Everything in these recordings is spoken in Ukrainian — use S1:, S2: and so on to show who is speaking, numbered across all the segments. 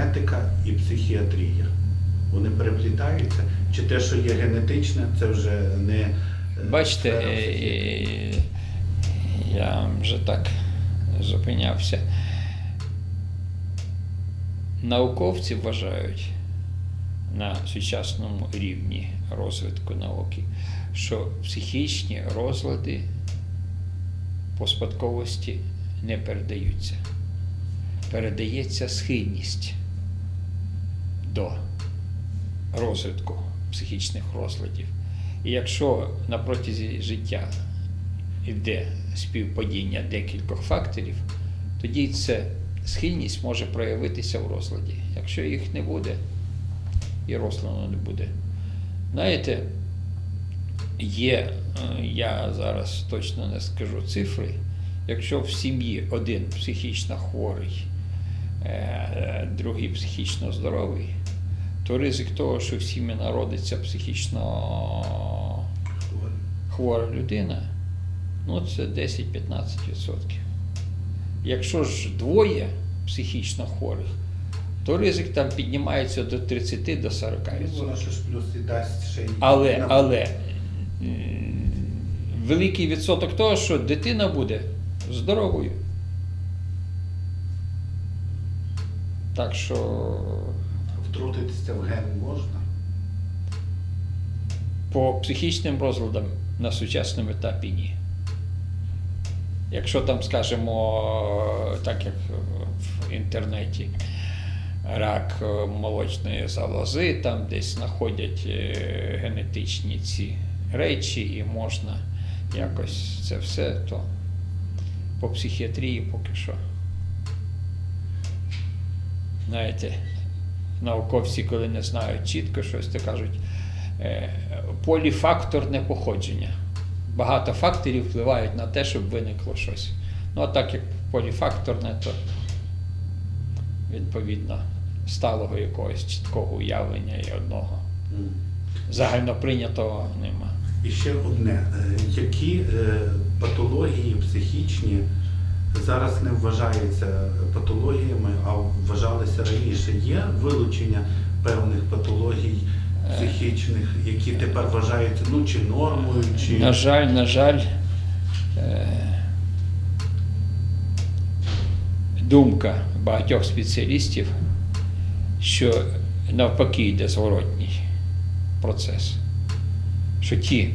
S1: генетика і психіатрія. Вони переплітаються. Чи те, що є генетичне, це вже не е,
S2: Бачите, е, я вже так зупинявся. Науковці вважають на сучасному рівні розвитку науки, що психічні розлади по спадковості не передаються. Передається схильність до розвитку психічних розладів. І якщо на протязі життя йде співпадіння декількох факторів, тоді ця схильність може проявитися в розладі. Якщо їх не буде, і розладу не буде. Знаєте, є, е, я зараз точно не скажу цифри, якщо в сім'ї один психічно хворий, е, другий психічно здоровий, то ризик того, що в сім'ї народиться психічно хвора людина, ну це 10-15%. Якщо ж двоє психічно хворих, то ризик там піднімається до 30 до 40%.
S1: Ну, Воно плюс і дасть ще й
S2: Але, але великий відсоток того, що дитина буде здоровою. Так що
S1: втрутитися в ген можна.
S2: по психічним розладам на сучасному етапі ні. Якщо там, скажімо, так як в інтернеті, рак е, молочної залози, там десь знаходять е, генетичні ці речі, і можна якось це все, то по психіатрії поки що. Знаєте, науковці, коли не знають чітко щось, то кажуть, е, поліфакторне походження. Багато факторів впливають на те, щоб виникло щось. Ну, а так як поліфакторне, то відповідно сталого якогось чіткого уявлення і одного загальноприйнятого нема.
S1: І ще одне. Е, Які е, патології психічні зараз не вважаються патологіями, а вважалися раніше? Є вилучення певних патологій психічних, які тепер вважаються ну, чи нормою, чи
S2: На жаль, на жаль, е, думка багатьох спеціалістів, що навпаки йде зворотній процес, що ті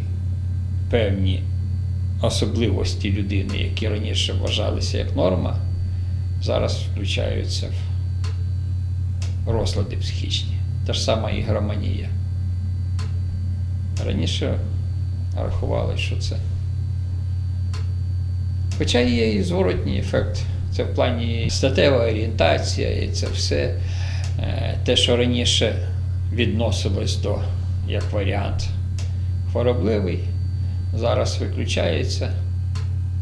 S2: певні особливості людини, які раніше вважалися як норма, зараз включаються в розлади психічні. Та ж сама ігроманія. Раніше рахували, що це. Хоча є і зворотній ефект. Це в плані статева орієнтація, і це все. Е, Те, що раніше відносилось до як варіант хворобливий, зараз виключається.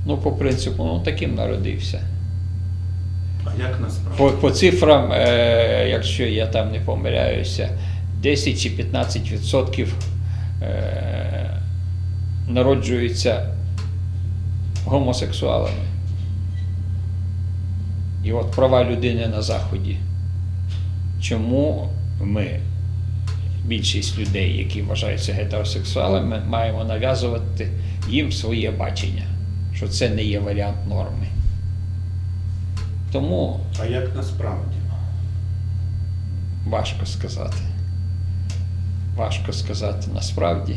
S2: Ну, по принципу, ну таким народився.
S1: а як насправді?
S2: По, по цифрам, е, якщо я там не помиляюся, 10 чи 15% е, народжуються гомосексуалами. І от права людини на Заході. Чому ми, більшість людей, які вважаються гетеросексуалами, маємо нав'язувати їм своє бачення, що це не є варіант норми. Тому
S1: А як насправді?
S2: Важко сказати. Важко сказати насправді.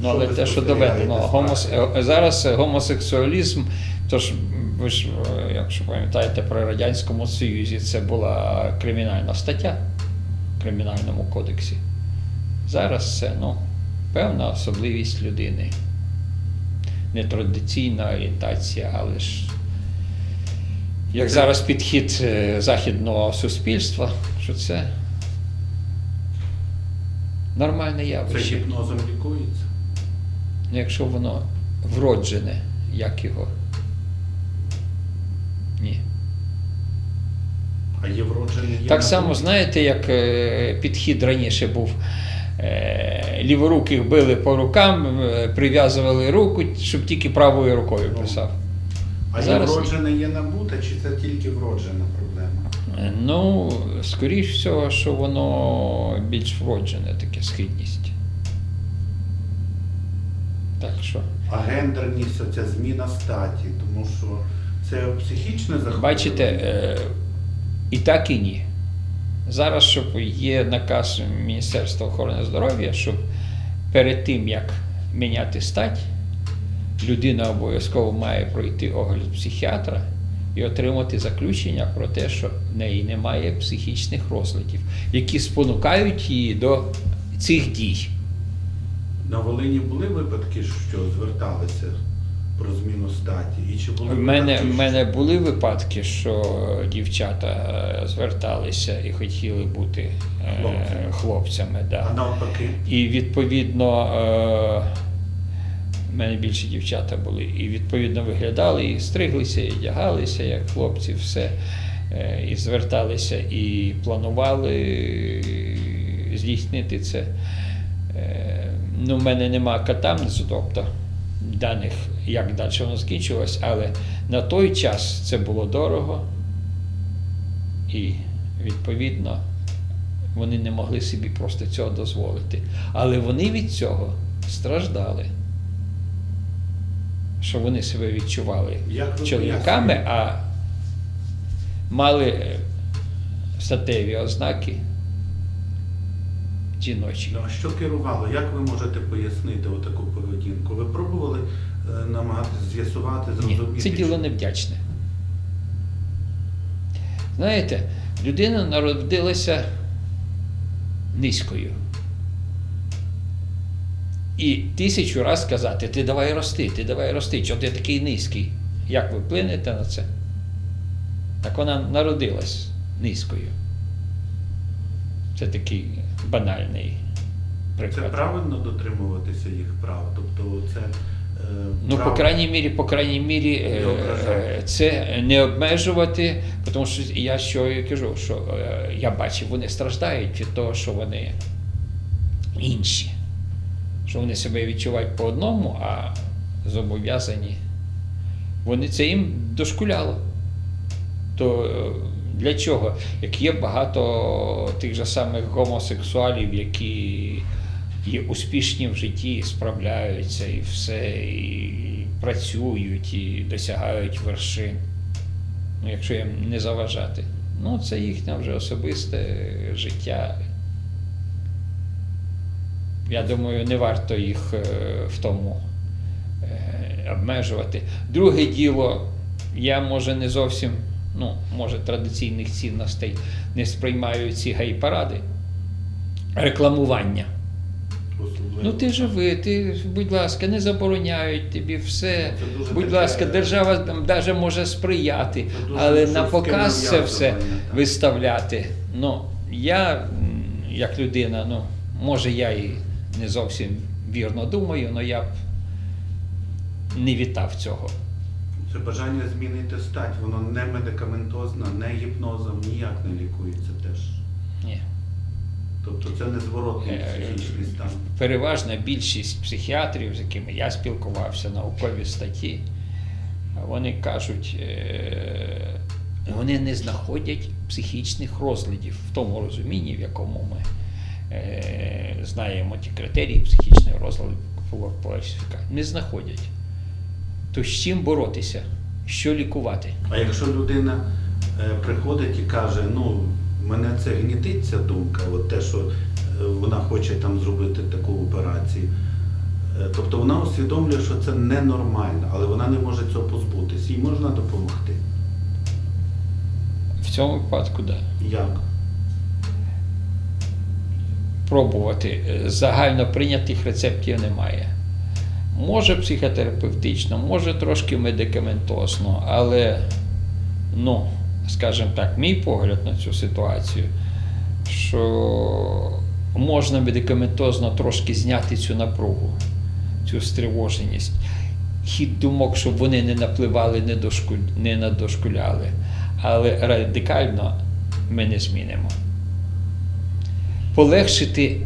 S2: Ну, але те, що доведено, гомос... е, зараз гомосексуалізм, тож ви ж, е, якщо пам'ятаєте, при Радянському Союзі це була кримінальна стаття Кримінальному кодексі. Зараз це ну, певна особливість людини. Нетрадиційна орієнтація, але ж як зараз підхід е, західного суспільства, що це нормальне
S1: Це
S2: явище.
S1: гіпнозом лікується?
S2: Якщо воно вроджене, як його? Ні.
S1: А є вроджений є
S2: Так само, знаєте, як е, підхід раніше був. е, Ліворуких били по рукам, е, прив'язували руку, щоб тільки правою рукою писав.
S1: А
S2: зараз ні.
S1: вроджене є набуте, чи це тільки вроджена проблема?
S2: Ну, скоріш всього, що воно більш вроджене таке схильність. Так що,
S1: А гендерність, оця зміна статі, тому що це психічне захворювання.
S2: бачите, і так, і ні. Зараз, щоб є наказ Міністерства охорони здоров'я, щоб перед тим, як міняти стать, людина обов'язково має пройти огляд психіатра і отримати заключення про те, що в неї немає психічних розладів, які спонукають її до цих дій.
S1: На Волині були випадки, що зверталися про зміну статі? І чи були
S2: У мене, в мене були випадки, що дівчата е, зверталися і хотіли бути е,
S1: Хлопцями.
S2: хлопцями.
S1: а навпаки?
S2: І відповідно, е, в мене більше дівчата були, і відповідно виглядали, і стриглися, і одягалися, як хлопці, все. І зверталися, і планували здійснити це. Ну, в мене нема катамнезу, тобто даних, як далі воно скінчилось, але на той час це було дорого, і відповідно вони не могли собі просто цього дозволити. Але вони від цього страждали. Що вони себе відчували чоловіками, а мали е, статеві ознаки жіночі.
S1: Ну, а що керувало? Як ви можете пояснити отаку поведінку? Ви пробували намагатися з'ясувати,
S2: Ні, це діло невдячне. Знаєте, людина народилася низькою. І тисячу раз сказати, ти давай рости, ти давай рости, чого ти такий низький. Як ви вплинете на це? Так вона народилась низькою. Це такий банальний
S1: Це правильно дотримуватися їх прав? Тобто це е,
S2: Ну, по крайній мірі, по крайній мірі, е, е, це не обмежувати, тому що я що і кажу, що е, я бачив, вони страждають від того, що вони інші, що вони себе відчувають по одному, а зобов'язані. Вони це їм дошкуляло. То для чого? Як є багато тих же самих гомосексуалів, які є успішні в житті, справляються і все, і працюють, і досягають вершин. Ну, якщо їм не заважати. Ну, це їхнє вже особисте життя. Я думаю, не варто їх е, в тому е, обмежувати. Друге діло, я може не зовсім, ну, може, традиційних цінностей не сприймаю ці гей-паради, рекламування. Ну ти живи, ти, будь ласка, не забороняють тобі все.
S1: Це дуже
S2: Будь
S1: таке-
S2: ласка, держава там даже може сприяти, але на показ це все виставляти. Ну, я, як людина, ну, може, я і не зовсім вірно думаю, але я б не вітав цього.
S1: Це бажання змінити стать, воно не медикаментозно, не гіпнозом, ніяк не лікується. Тобто це не зворотний
S2: Е,
S1: психічний стан.
S2: Переважна більшість психіатрів, з якими я спілкувався, наукові статті, вони кажуть, е, вони не знаходять психічних розладів в тому розумінні, в якому ми е, знаємо ті критерії по класифікації. Не знаходять. То з чим боротися? Що лікувати?
S1: А якщо людина е, приходить і каже, ну мене це гнітить ця думка, от те, що е, вона хоче там зробити таку операцію. Е, Тобто вона усвідомлює, що це ненормально, але вона не може цього позбутися. Їй можна допомогти.
S2: В цьому випадку, так. Да.
S1: Як?
S2: пробувати. Е, Загально прийнятих рецептів немає. Може психотерапевтично, може трошки медикаментозно, але, ну, скажімо так, мій погляд на цю ситуацію, що можна медикаментозно трошки зняти цю напругу, цю стривоженість. Хід думок, щоб вони не напливали, не, дошку, не надошкуляли. Але радикально ми не змінимо полегшити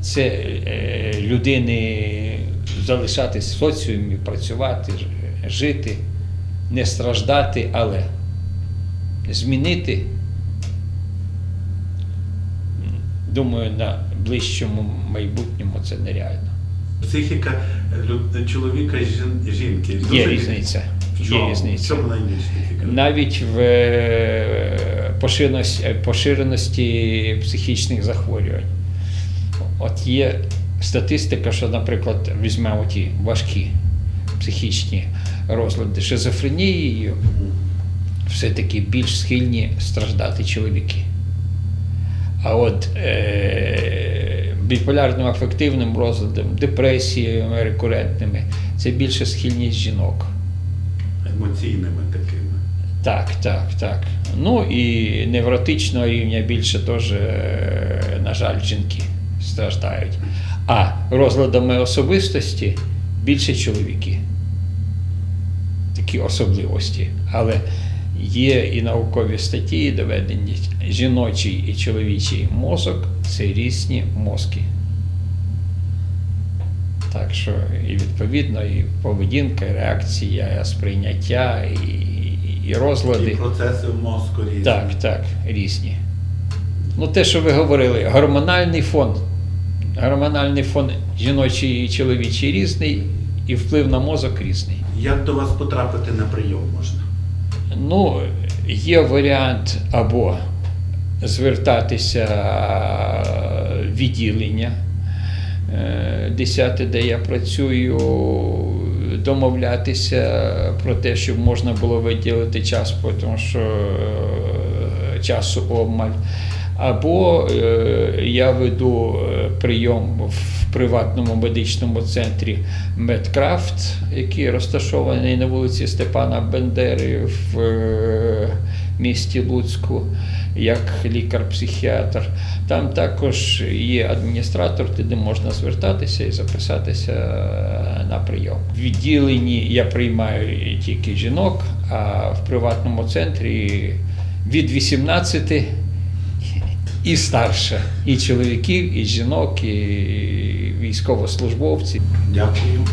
S2: це е, людини залишатись в соціумі, працювати, жити, не страждати, але змінити, думаю, на ближчому майбутньому це нереально.
S1: Психіка чоловіка і жінки. Дуже
S2: є різниця.
S1: Є різниця.
S2: Навіть в е, е, поширеності психічних захворювань. От є статистика, що, наприклад, візьмемо ті важкі психічні розлади шизофренією все-таки більш схильні страждати чоловіки. А от е, біполярним афективним розладом, депресіями рекурентними це більше схильність жінок.
S1: Емоційними такими.
S2: Так, так, так. Ну і невротичного рівня більше теж, е, на жаль, жінки страждають. А розладами особистості більше чоловіки. Такі особливості. Але є і наукові статті, доведені жіночий і чоловічий мозок це різні мозки. Так що і відповідно, і поведінка, і реакція, сприйняття, і, і
S1: І процеси в мозку різні.
S2: Так, так, різні. Ну, те, що ви говорили, гормональний фон. Гормональний фон жіночий і чоловічий різний, і вплив на мозок різний.
S1: Як до вас потрапити на прийом можна?
S2: Ну, є варіант або звертатися в відділення, е, 10, де я працюю, домовлятися про те, щоб можна було виділити час, тому що е, часу обмаль. Або е, я веду е, прийом в приватному медичному центрі Медкрафт, який розташований на вулиці Степана Бендери в е, місті Луцьку, як лікар-психіатр. Там також є адміністратор, де можна звертатися і записатися на прийом. В відділенні я приймаю тільки жінок, а в приватному центрі від 18 і старше, і чоловіків, і жінок, і військовослужбовців.
S1: Дякую.